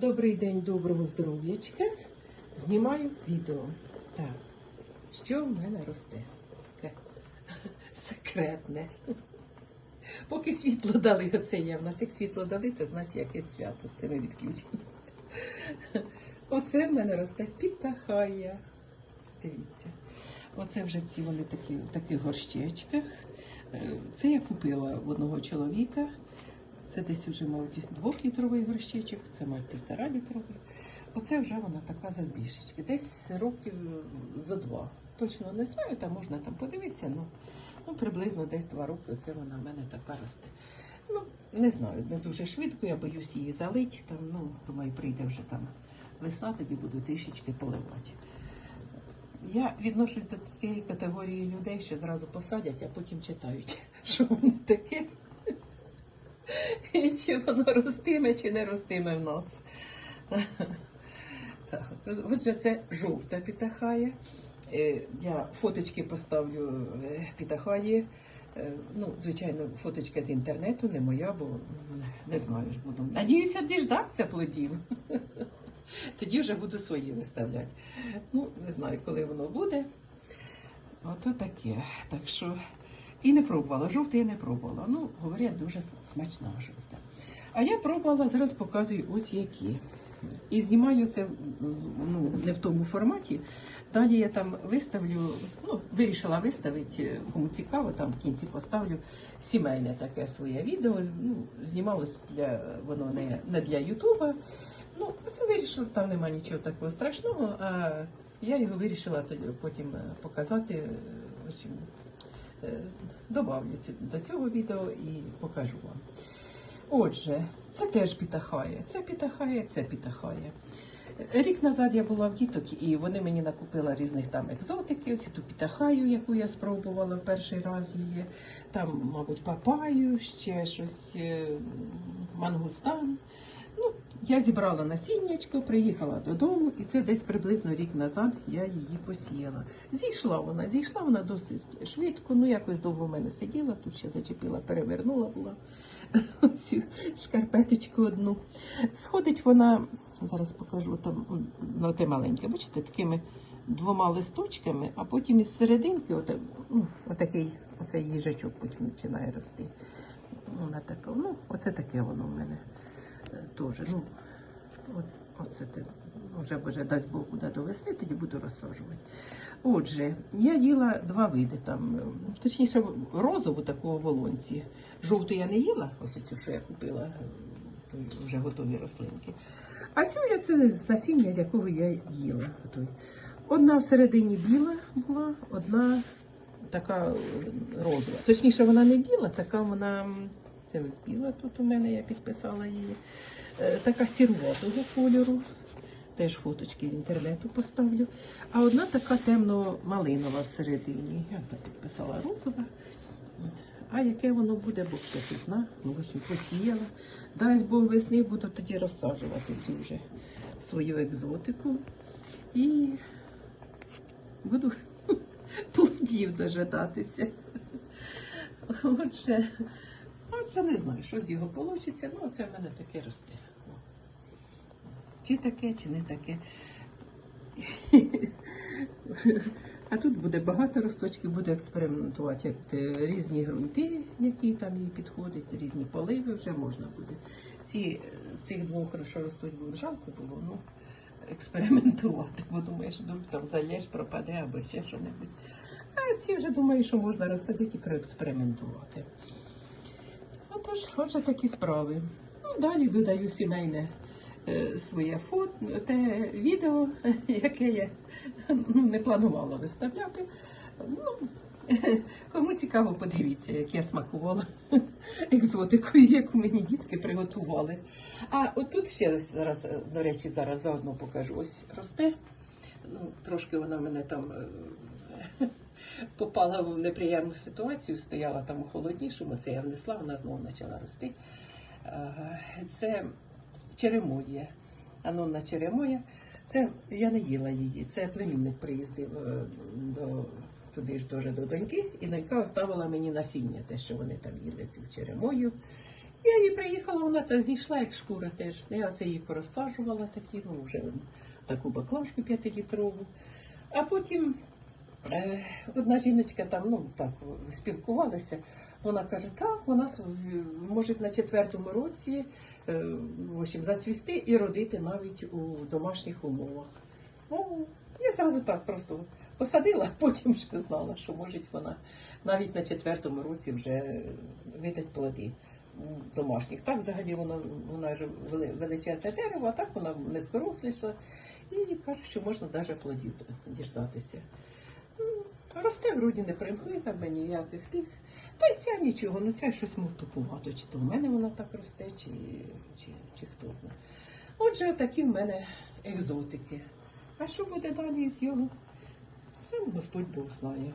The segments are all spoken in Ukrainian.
Добрий день, доброго здоров'ячка. Знімаю відео. Так, що в мене росте? Таке секретне. Поки світло дали, оце є. В нас як світло дали, це значить якесь свято з цими відключеннями. Оце в мене росте підтахая. Дивіться. Оце вже ці вони такі в таких горщечках. Е, Це я купила в одного чоловіка. Це десь вже, мабуть, двохлітровий горщичок, це мабуть, півтора літровий. Оце вже вона така забільшечки. Десь років за два. Точно не знаю, там можна там подивитися, ну, ну приблизно десь два роки це вона в мене така росте. Ну, не знаю, не дуже швидко, я боюсь її залить. Там, ну, думаю, прийде вже там весна, тоді буду трішечки поливати. Я відношусь до тієї категорії людей, що зразу посадять, а потім читають, що воно таке. І чи воно ростиме, чи не ростиме в нас. Так, отже, це жовта пітахая. Е, Я фоточки поставлю е, пітахаї. Е, Ну, звичайно, фоточка з інтернету, не моя, бо не знаю буду. Надіюся, діждатися плодів. Тоді вже буду свої виставляти. Ну, не знаю, коли воно буде. Ото таке. Так що і не пробувала. Жовте я не пробувала. Ну, говорять, дуже смачна жовта. А я пробувала, зараз показую ось які. І знімаю це ну, не в тому форматі. Далі я там виставлю, ну, вирішила виставити, кому цікаво, там в кінці поставлю сімейне таке своє відео. Ну, знімалось для воно не, не для Ютуба. Ну, це вирішила, там немає нічого такого страшного, а я його вирішила потім е, показати. Е, Добавлю до цього відео і покажу вам. Отже, це теж пітахає, це пітахає, це пітахає. Рік назад я була в діток, і вони мені накупили різних там екзотиків, цю ту пітахаю, яку я спробувала в перший раз її. Там, мабуть, папаю, ще щось, е, мангустан. Я зібрала насіннячко, приїхала додому, і це десь приблизно рік назад я її посіяла. Зійшла вона, зійшла вона досить швидко, ну якось довго в мене сиділа, тут ще зачепила, перевернула була цю шкарпеточку одну. Сходить вона, зараз покажу там ну, те маленьке, бачите, такими двома листочками, а потім із серединки ота- ну, отакий, оцей їжачок потім починає рости. Вона така, ну, оце таке воно в мене теж. Ну, от, оце те. Може, боже, дасть Бог до весни, тоді буду розсаджувати. Отже, я їла два види там, точніше, розову такого волонці. Жовту я не їла, ось цю, що я купила, вже готові рослинки. А цю я це з насіння, з якого я їла. Одна всередині біла була, одна така розова. Точніше, вона не біла, така вона це ось біла тут у мене, я підписала її. Е, Така сіруватого кольору. Теж фоточки з інтернету поставлю. А одна така темно-малинова всередині. Я так підписала розова. А яке воно буде, Бог ще тут зна. Ну, в общем, посіяла. Дасть Бог весни, буду тоді розсаджувати цю вже свою екзотику. І буду плодів дожидатися. Отже, отже, не знаю, що з його вийде. Ну, це в мене таке росте. Чи таке, чи не таке. А тут буде багато росточків, буде експериментувати, як різні ґрунти, які там їй підходять, різні поливи вже можна буде. Ці е, з цих двох, що ростуть, було жалко було, ну, експериментувати, бо думаєш, вдруг там залєш, пропаде або ще що-небудь. А ці вже думаю, що можна розсадити і проекспериментувати. Отож, отже, такі справи. Ну, далі додаю сімейне е, своє фото, те відео, яке я ну, не планувала виставляти. Ну, кому цікаво, подивіться, як я смакувала екзотикою, яку мені дітки приготували. А отут ще зараз, до речі, зараз заодно покажу. Ось росте. Ну, трошки вона мене там е, попала в неприємну ситуацію, стояла там у холоднішому, це я внесла, вона знову почала рости. Це черемоя, Анонна черемоя. Це я не їла її. Це племінник приїздив е, до туди ж дуже до доньки, і донька оставила мені насіння, те, що вони там їли цю черемою. Я її приїхала, вона та зійшла, як шкура теж. Я оце її порозсаджувала такі, ну вже таку баклажку п'ятилітрову. А потім одна жіночка там, ну так, спілкувалася. Вона каже, так, у нас в- може на четвертому році е, в общем, зацвісти і родити навіть у домашніх умовах. Ну, я зразу так просто посадила, потім ж знала, що може вона навіть на четвертому році вже видать плоди домашніх. Так взагалі воно вона ж величезне дерево, а так вона не скоросліша. І каже, що можна навіть плодів діждатися. Росте вроді не примхлива, ніяких тих. Та й ця нічого, ну ця щось мов тупувато, чи то в мене вона так росте, чи, чи, чи хто знає. Отже, такі в мене екзотики. А що буде далі з його? Сам Господь Бог знає.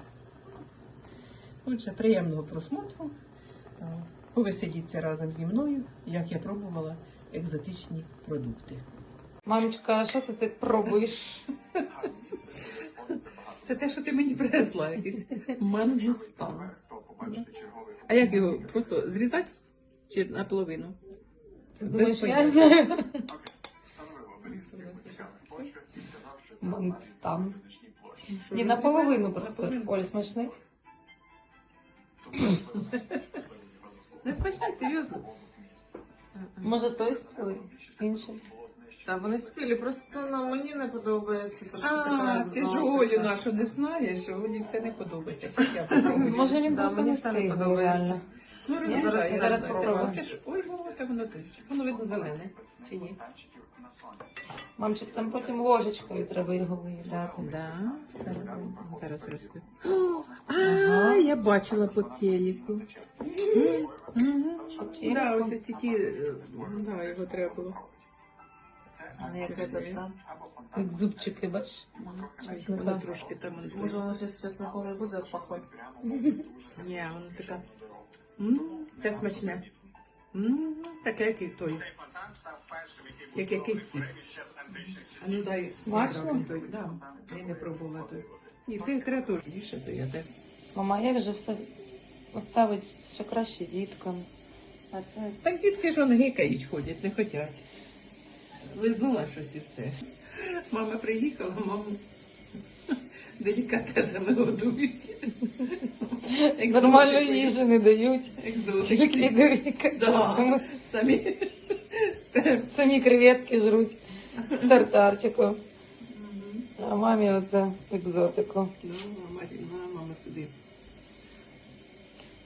Отже, приємного просмотру. А, Повеселіться разом зі мною, як я пробувала екзотичні продукти. Мамочка, що це ти пробуєш? Це те, що ти мені принесла якийсь мангустан. А як його просто зрізати чи наполовину? Думаєш, я знаю? Мають. Ні, наполовину просто. Оль, смачний? Заслуги Не смачний, серйозно. Може, той? Інший? Та вони спілі, просто ну, мені не подобається. трошки А, така ти ж екзотика. Олю нашу не знаєш, що Олі все не подобається. Я попробую. Може, він Да, просто мені не все не подобається. реально. Ну, Ні, розрізай, зараз- я зараз це- попробую. Це ж, ой, воно так воно теж. Воно видно зелене. Чи ні? Мамчик, там потім ложечкою треба його виїдати. Да, зараз розкажу. Ага. я бачила по телеку. Да, ось ці ті, е, да, його треба було. Але як це там? Як зубчики, бачиш? Ай, трошки там. Може, воно щось не буде дуже Ні, воно така. Це смачне. Таке, як і той. Як якийсь сік. А ну дай Смачно? той. Да, я не пробувала той. Ні, це треба теж більше, то я те. Мама, як же все оставить все краще діткам? А це Так дітки ж вони гикають, ходять, не хотять. Лизнула щось і все. Мама приїхала, маму делікатесами годують. Нормальної їжі не дають. Екзотики. Да. Самі. Самі креветки жруть з тартарчиком. А мамі оце екзотику. Ну, мама, мама сюди.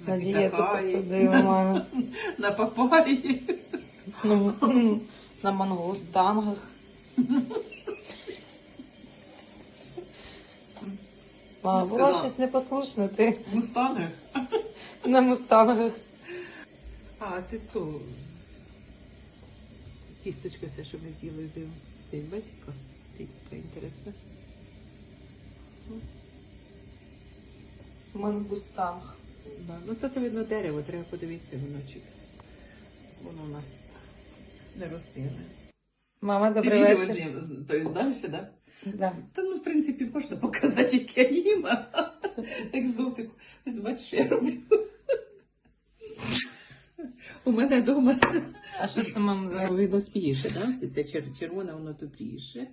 На дієту посадила мамі. На папаї. На мангустангах. Мама, Сказала. щось непослушне ти Мустанги. на мустангах. А, це сто. Кісточка це, що ми з'їли з Ти бачиш, яка? Яка інтересна. Мангустанг. Да. Ну це, це видно дерево, треба подивитися воно чи воно у нас не росте. Мама, Ти добрий відео вечір. знімав, з- то есть далі. Да? Да. Та ну, в принципі, можна показати, як я їм, а екзотику. Ось бачиш, що я роблю. У мене вдома А що це мама за видно спіше, да? Це чер- червоне, воно добріше.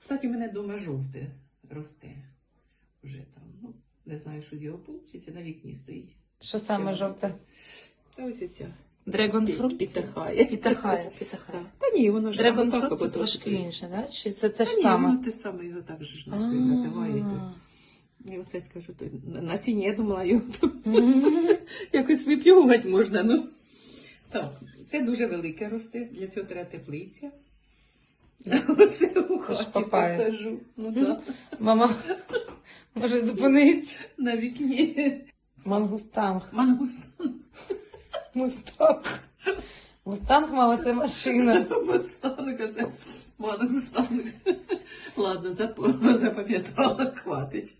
Кстати, у мене вдома жовте росте. Вже там, ну, не знаю, що з його вийде, на вікні стоїть. Що саме жовте? Та ось оця. Драгонфрут? Підтахає. Пітахає, пітахає. Та ні, воно ж або так, це трошки трошки. інше, да? Чи це те Та ж ні, саме? воно те саме, його так же ж називають. Я оце кажу, то на- насіння, я думала, його там якось виплювати можна. Ну. Так, це дуже велике росте, для цього треба теплиця. Оце у Це ж хаті папая. посажу. Ну, да. Мама, може зупинись? На вікні. Мангустанг. Мангустан. Мустанг. Мустанг, мама, це машина. Мустанг, це мангустан. Ладно, зап- запам'ятала, хватить.